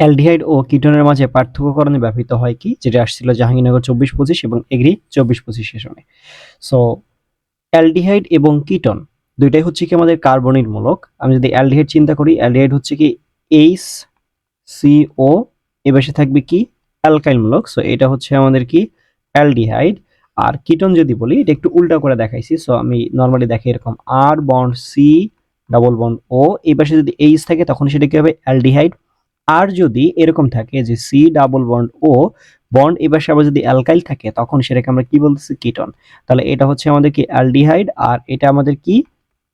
Aldehyde ও কিটোনের মাঝে পার্থক্যকরণে ব্যবহৃত হয় কি? যেটা আসছিল জাহাঙ্গীরনগর চব্বিশ পঁচিশ এবং এগ্রি চব্বিশ পঁচিশ সেশনে সো অ্যালডিহাইড এবং কিটোন দুইটাই হচ্ছে কি আমাদের কার্বনিক মূলক। আমি যদি অ্যালডিহাইড চিন্তা করি, অ্যালডিহাইড হচ্ছে কি এইচ সিও এ পাশে থাকবে কি অ্যালকাইল মূলক। সো এটা হচ্ছে আমাদের কি অ্যালডিহাইড। আর কিটোন যদি বলি, এটা একটু উল্টা করে দেখাইছি। সো আমি নর্মালি দেখি এরকম R bond C double bond O এই পাশে যদি এইচ থাকে, তখন সেটা কি হবে অ্যালডিহাইড আর যদি এরকম থাকে যে C double bond O bond এবার আবার যদি অ্যালকাইল থাকে, তখন সেটাকে আমরা কি বলতেছি? কিটন তাহলে এটা হচ্ছে আমাদের কি? অ্যালডিহাইড আর এটা আমাদের কি?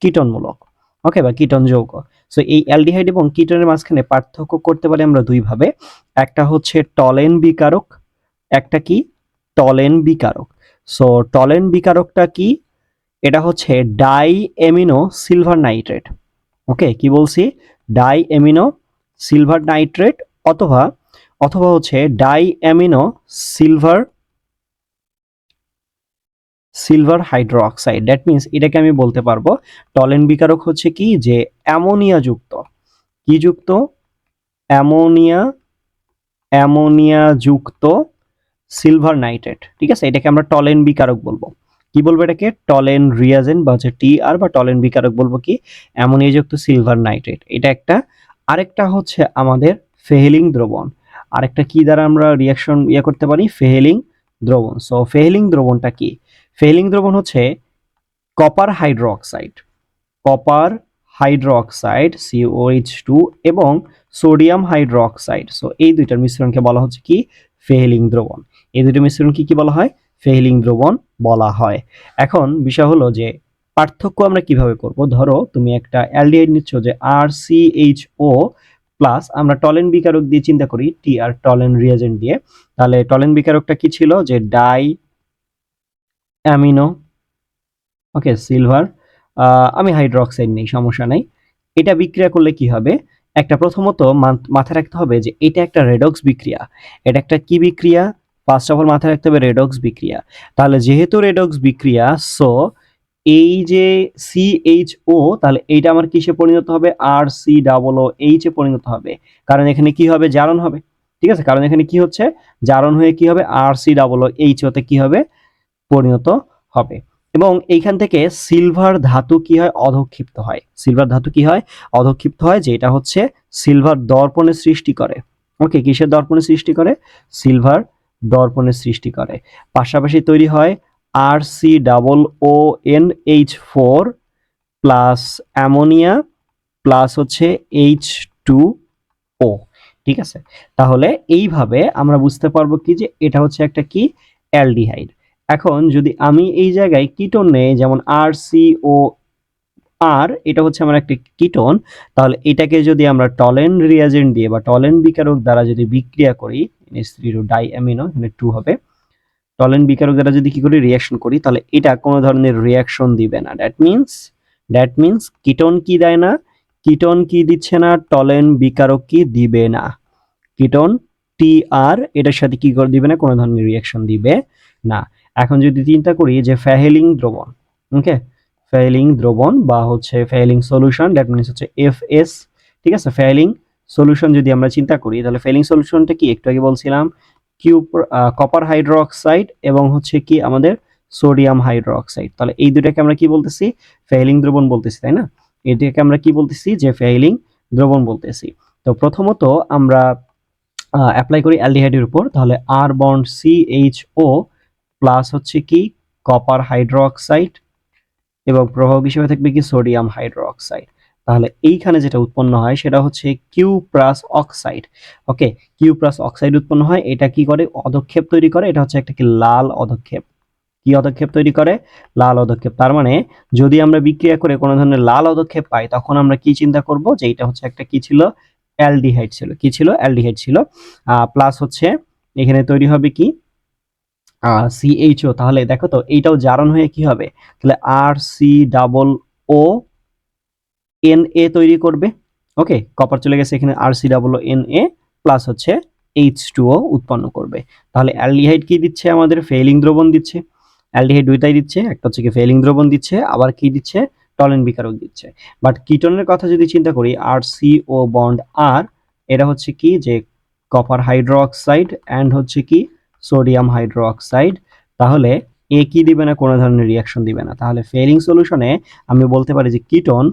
কিটনমূলক ওকে বা কিটন যৌগ। সো এই অ্যালডিহাইড এবং কিটনের মাঝখানে পার্থক্য করতে পারি আমরা দুইভাবে একটা হচ্ছে টলেন বিকারক, একটা কি? টলেন বিকারক। সো টলেন বিকারকটা কি? এটা হচ্ছে di amino silver nitrate okay কি বলছি? ডাই এমিনো সিলভার নাইট্রেট অথবা অথবা হচ্ছে di amino silver silver hydroxide that means এটাকে আমি বলতে পারব, টলেন বিকারক হচ্ছে কি? যে অ্যামোনিয়া যুক্ত। কি যুক্ত? অ্যামোনিয়া অ্যামোনিয়া যুক্ত সিলভার নাইট্রেট ঠিক আছে? এটাকে আমরা টলেন বিকারক বলব। কি বলব এটাকে? টলেন রিয়াজেন বা হচ্ছে টি আর বা টলেন বিকারক বলব কি? অ্যামোনিয়া যুক্ত সিলভার নাইট্রেট এটা একটা আরেকটা হচ্ছে আমাদের ফেহেলিং দ্রবণ। আরেকটা কি দ্বারা আমরা রিয়াকশন ইয়ে করতে পারি? ফেহেলিং দ্রবণ। সো ফেহেলিং দ্রবণটা কি? ফেহেলিং দ্রবণ হচ্ছে copper hydroxide copper hydroxide C O H two এবং সোডিয়াম হাইড্রোক্সাইড সো এই দুইটার মিশ্রণকে বলা হচ্ছে কি? ফেহেলিং দ্রবণ। এই দুইটার মিশ্রণ কি কি বলা হয়? ফেহেলিং দ্রবণ বলা হয়। এখন বিষয় হলো যে পার্থক্য আমরা কীভাবে করব? ধরো, তুমি একটা অ্যালডিহাইড নিচ্ছ যে R C H O plus আমরা টলেন বিকারক দিয়ে চিন্তা করি টি আর টলেন রিয়াজেন্ট দিয়ে। তাহলে টলেন বিকারকটা কি ছিল? যে ডাই অ্যামিনো ওকে সিলভার আমি হাইড্রোক্সাইড নেই, সমস্যা নাই। এটা বিক্রিয়া করলে কি হবে? একটা প্রথমত মাথায় রাখতে হবে যে এটা একটা রেডক্স বিক্রিয়া। এটা একটা কি বিক্রিয়া? ফার্স্ট অফ অল মাথায় রাখতে হবে রেডক্স বিক্রিয়া। তাহলে যেহেতু রেডক্স বিক্রিয়া সো এই যে সি এইচ ও তাহলে এইটা আমার কিসে পরিণত হবে? R C double O H এ পরিণত হবে। কারণ এখানে কি হবে? জারণ হবে। ঠিক আছে? কারণ এখানে কি হচ্ছে? জারণ হয়ে কি হবে? R C double O H ওতে কি হবে? পরিণত হবে। এবং এইখান থেকে সিলভার ধাতু কি হয়? অধক্ষিপ্ত হয়। সিলভার ধাতু কি হয়? অধক্ষিপ্ত হয়, যেটা হচ্ছে সিলভার দর্পণের সৃষ্টি করে। ওকে, কিসের দর্পণের সৃষ্টি করে? সিলভার দর্পণের সৃষ্টি করে। পাশাপাশি তৈরি হয় R C double O N H four plus ammonia plus হচ্ছে এইচ টু ও ঠিক আছে? তাহলে এইভাবে আমরা বুঝতে পারব কি যে এটা হচ্ছে একটা কি? অ্যালডিহাইড। এখন যদি আমি এই জায়গায় কিটোন নেই, যেমন আর সি ও আর এটা হচ্ছে আমার একটা কিটোন, তাহলে এটাকে যদি আমরা টলেন রিয়াজেন্ট দিয়ে বা টলেন বিকারক দ্বারা যদি বিক্রিয়া করি ডাই অ্যামিনো, এখানে টু হবে টলেন বিকারক দ্বারা যদি কি করি রিয়াকশন করি, তাহলে এটা কোনো ধরনের রিয়াকশন দিবে না। That means that means ketone কি দেয় না? কিটোন কি দিচ্ছে না? টলেন বিকারক কি দিবে না? কিটোন টি আর এটার সাথে কি করে দিবে না? কোনো ধরনের রিয়াকশন দিবে না। এখন যদি চিন্তা করি যে ফ্যাহেলিং দ্রবণ ওকে ফেলিং দ্রবণ বা হচ্ছে ফেলিং সলিউশন দ্যাট মিনস হচ্ছে এফ এস ঠিক আছে? ফেলিং সলিউশন যদি আমরা চিন্তা করি, তাহলে ফেলিং সলিউশনটা কি? একটু আগে বলছিলাম কিউব কপার হাইড্রোক্সাইড এবং হচ্ছে কি আমাদের সোডিয়াম হাইড্রোক্সাইড তাহলে এই দুটাকে আমরা কি বলতেছি? ফেলিং দ্রবণ বলতেছি, তাই না? এটাকে আমরা কি বলতেছি? যে ফেলিং দ্রবণ বলতেছি। তো প্রথমত আমরা অ্যাপ্লাই করি অ্যালডিহাইডের উপর। তাহলে R bond C H O plus হচ্ছে কি কপার হাইড্রোক্সাইড এবং প্রভাবক হিসেবে থাকবে কি সোডিয়াম হাইড্রোক্সাইড তাহলে এইখানে যেটা উৎপন্ন হয় সেটা হচ্ছে Q plus oxide okay Q plus oxide উৎপন্ন হয়, এটা কি করে? অধক্ষেপ তৈরি করে, এটা হচ্ছে একটা কি লাল অধক্ষেপ। কি অধক্ষেপ তৈরি করে? লাল অধক্ষেপ। তার মানে যদি আমরা বিক্রিয়া করে কোনো ধরনের লাল অধক্ষেপ পাই, তখন আমরা কি চিন্তা করব যে এটা হচ্ছে একটা কি ছিল? অ্যালডিহাইড ছিল। কি ছিল? অ্যালডিহাইড ছিল। প্লাস হচ্ছে এখানে তৈরি হবে কি? সিএইচও তাহলে দেখো তো, এইটাও জারণ হয়ে কি হবে? তাহলে R C double O N A তৈরি করবে। ওকে কপার চলে গেছে এখানে R C double N A plus হচ্ছে এইচ টু ও উৎপন্ন করবে। তাহলে অ্যালডিহাইড কি দিচ্ছে আমাদের? ফেলিং দ্রবণ দিচ্ছে। অ্যালডিহাইড দুইটাই দিচ্ছে, একটা হচ্ছে কি ফেলিং দ্রবণ দিচ্ছে, আবার কি দিচ্ছে? টলেন বিকারক দিচ্ছে। বাট কিটনের কথা যদি চিন্তা করি আর সি ও বন্ড আর এটা হচ্ছে কি? যে কপার হাইড্রোক্সাইড অ্যান্ড হচ্ছে কি? সোডিয়াম হাইড্রোক্সাইড তাহলে এ কি দিবে না? কোনো ধরনের রিয়াকশন দিবে না। তাহলে ফেলিং সলিউশনে আমি বলতে পারি যে কিটোন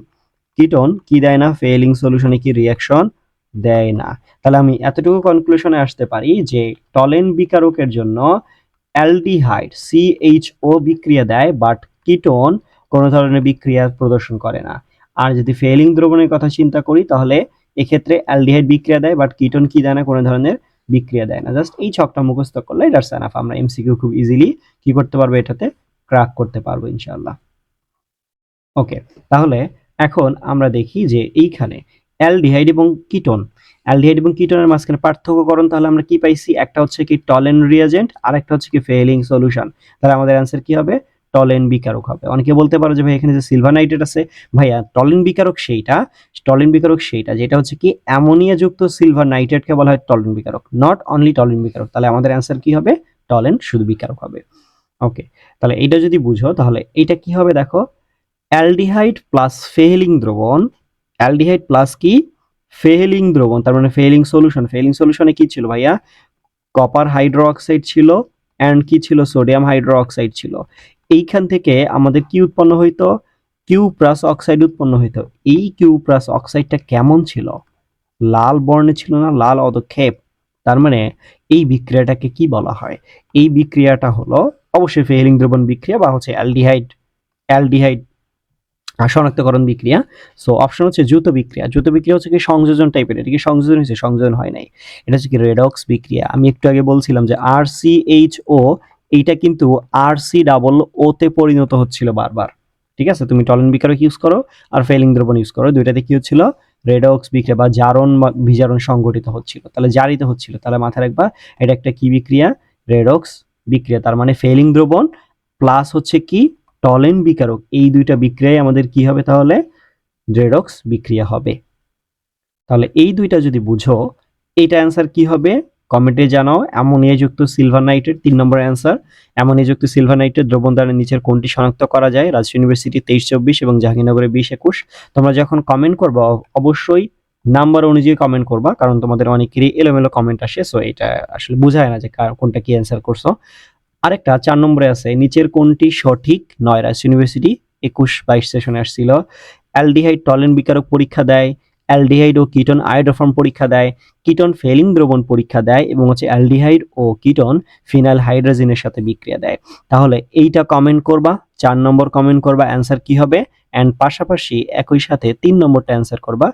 কিটোন কি দেয় না? ফেলিং সলিউশনে কি রিয়াকশন দেয় না? তাহলে আমি এতটুকু কনক্লুশনে আসতে পারি যে টলেন বিকারকের জন্য অ্যালডিহাইড সিএইচও বিক্রিয়া দেয় বাট কিটোন কোনো ধরনের বিক্রিয়া প্রদর্শন করে না। আর যদি ফেলিং দ্রবণের কথা চিন্তা করি, তাহলে এক্ষেত্রে অ্যালডিহাইড বিক্রিয়া দেয় বাট কিটোন কি দেয় না? কোনো ধরনের বিক্রিয়া দেয় না। জাস্ট এই ছকটা মুখস্থ করলে এটার এনাফ আমরা এমসিকিউ খুব ইজিলি কি করতে পারব? এটাতে ক্র্যাক করতে পারব, ইনশাআল্লাহ। ওকে তাহলে এখন আমরা দেখি যে এইখানে অ্যালডিহাইড এবং কিটোন। অ্যালডিহাইড এবং কিটোনের মাঝখানে পার্থক্যকরণ, তাহলে আমরা কি পাইছি? একটা হচ্ছে কি টলেন রিয়াজেন্ট আর একটা হচ্ছে কি ফেলিং সলিউশন। তাহলে আমাদের অ্যান্সার কি হবে? টলেন বিকারক হবে। অনেকে বলতে পারো যে ভাই, এখানে যে সিলভার নাইট্রেট আছে, ভাইয়া, টলেন বিকারক সেইটা, টলেন বিকারক সেইটা, যেটা হচ্ছে কি অ্যামোনিয়া যুক্ত সিলভার নাইট্রেটকে বলা হয় টলেন বিকারক নট অনলি টলেন বিকারক। তাহলে আমাদের অ্যান্সার কি হবে? টলেন শুধু বিকারক হবে। ওকে, তাহলে এইটা যদি বুঝো, তাহলে এটা কি হবে দেখো? অ্যালডিহাইড প্লাস ফেহেলিং দ্রবণ। অ্যালডিহাইড প্লাস কি? ফেহেলিং দ্রবণ, তার মানে ফেলিং সলিউশন। ফেলিং সলিউশনে কি ছিল ভাইয়া? কপার হাইড্রো অক্সাইড ছিল অ্যান্ড কি ছিল? সোডিয়াম হাইড্রোক্সাইড ছিল। এইখান থেকে আমাদের কি উৎপন্ন হইতো? কিউ প্লাস অক্সাইড উৎপন্ন হইতো। এই কিউ প্লাস অক্সাইডটা কেমন ছিল? লাল বর্ণে ছিল না? লাল অদক্ষেপ তার মানে এই বিক্রিয়াটাকে কি বলা হয়? এই বিক্রিয়াটা হলো অবশ্যই ফেহেলিং দ্রবণ বিক্রিয়া বা হচ্ছে অ্যালডিহাইড। অ্যালডিহাইড শনাক্তকরণ বিক্রিয়া। সো অপশন হচ্ছে দ্রুত বিক্রিয়া। দ্রুত বিক্রিয়া হচ্ছে কি সংযোজন টাইপের এটা কি সংযোজন হয়েছে? সংযোজন হয় নাই। এটা হচ্ছে কি রেডক্স বিক্রিয়া। আমি একটু আগে বলছিলাম যে আর সি এইচ ও এইটা কিন্তু আর সি ডাবল ওতে পরিণত হচ্ছিল বারবার। ঠিক আছে? তুমি টলেন বিকারক ইউজ করো আর ফেলিং দ্রবণ ইউজ করো। দুইটাতে কি হচ্ছিল? রেডক্স বিক্রিয়া বা জারণ বা বিজারণ সংগঠিত হচ্ছিল। তাহলে জারিত হচ্ছিল। তাহলে মাথায় রাখবা, এটা একটা কি বিক্রিয়া? রেডক্স বিক্রিয়া। তার মানে ফেলিং দ্রবণ প্লাস হচ্ছে কি? টলেন বিকারক, এই দুইটা বিক্রিয়ায় আমাদের কি হবে তাহলে? রেডক্স বিক্রিয়া হবে। তাহলে এই দুইটা যদি বুঝো এইটা অ্যান্সার কি হবে? কমেন্টে জানাও অ্যামোনিয়াযুক্ত সিলভার নাইটের তিন নম্বর অ্যান্সার অ্যামোনিয়াযুক্ত সিলভার নাইটের দ্রবণ দ্বারা নিচের কোনটি শনাক্ত করা যায়, রাজশাহী ইউনিভার্সিটি তেইশ চব্বিশ এবং জাহাঙ্গীরনগরে বিশ একুশ। তোমরা যখন কমেন্ট করবা অবশ্যই নাম্বার অনুযায়ী কমেন্ট করবা, কারণ তোমাদের অনেকেরই এলোমেলো কমেন্ট আসে সো এটা আসলে বোঝায় না যে কোনটা কি অ্যান্সার করছ। আরেকটা চার নম্বরে আছে, নিচের কোনটি সঠিক? নয় রাজশাহী ইউনিভার্সিটি একুশ বাইশ সেশনে আসছিল। অ্যালডিহাইড টলেন বিকারক পরীক্ষা দেয়, অ্যালডিহাইড ও কিটন আয়োডোফর্ম পরীক্ষা দেয়, কিটন ফেলিং দ্রবণ পরীক্ষা দেয় এবং হচ্ছে অ্যালডিহাইড ও কিটন ফিনাইল হাইড্রোজেনের সাথে বিক্রিয়া দেয়। তাহলে এইটা কমেন্ট করবা, চার নম্বর কমেন্ট করবা অ্যান্সার কি হবে? অ্যান্ড পাশাপাশি একই সাথে তিন নম্বরটা অ্যান্সার করবা।